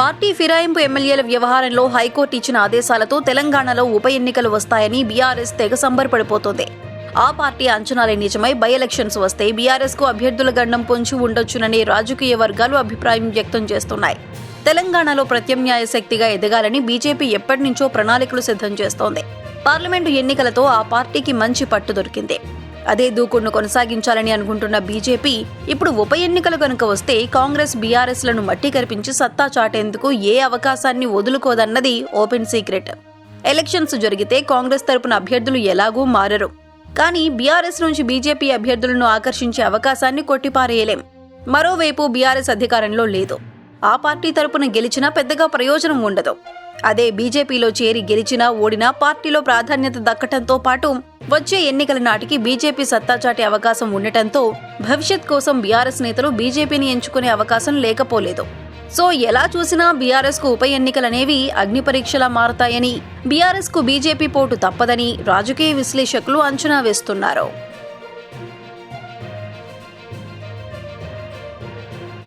Party ఫిరాయింపు ఎమ్మెల్యేల వ్యవహారంలో high court ఇచ్చిన ఆదేశాలతో తెలంగాణలో ఉప ఎన్నికలు వస్తాయని బీఆర్ఎస్ తెగ సంబరపడిపోతోంది. ఆ పార్టీ అంచనాలే నిజమై బై ఎలక్షన్స్ వస్తే బీఆర్ఎస్కు అభ్యర్థుల గండం పొంచి ఉండొచ్చునని రాజకీయ వర్గాలు అభిప్రాయం వ్యక్తం చేస్తున్నాయి. తెలంగాణలో ప్రత్యామ్నాయ శక్తిగా ఎదగాలని బీజేపీ ఎప్పటి నుంచో ప్రణాళికలు సిద్ధం చేస్తోంది. పార్లమెంటు ఎన్నికలతో ఆ పార్టీకి మంచి పట్టు దొరికింది. అదే దూకుడును కొనసాగించాలని అనుకుంటున్న బీజేపీ ఇప్పుడు ఉప ఎన్నికలు కనుక వస్తే కాంగ్రెస్ బీఆర్ఎస్లను మట్టి కరిపించి సత్తా చాటేందుకు ఏ అవకాశాన్ని వదులుకోదన్నది ఓపెన్ సీక్రెట్. ఎలక్షన్స్ జరిగితే కాంగ్రెస్ తరపున అభ్యర్థులు ఎలాగూ మారరు. కానీ బీఆర్ఎస్ నుంచి బీజేపీ అభ్యర్థులను ఆకర్షించే అవకాశాన్ని కొట్టిపారేయలేం. మరోవైపు బీఆర్ఎస్ అధికారంలో లేదు. ఆ పార్టీ తరపున గెలిచినా పెద్దగా ప్రయోజనం ఉండదు. అదే బీజేపీలో చేరి గెలిచినా ఓడినా పార్టీలో ప్రాధాన్యత దక్కటంతో పాటు వచ్చే ఎన్నికల నాటికి బీజేపీ సత్తాచాటే అవకాశం ఉండటంతో భవిష్యత్ కోసం బీఆర్ఎస్ నేతలు బీజేపీని ఎంచుకునే అవకాశం లేకపోలేదు. సో ఎలా చూసినా బీఆర్ఎస్కు ఉప ఎన్నికలనేవి అగ్ని పరీక్షలా మారతాయని బీఆర్ఎస్కు బీజేపీ పోటు తప్పదని రాజకీయ విశ్లేషకులు అంచనా వేస్తున్నారు.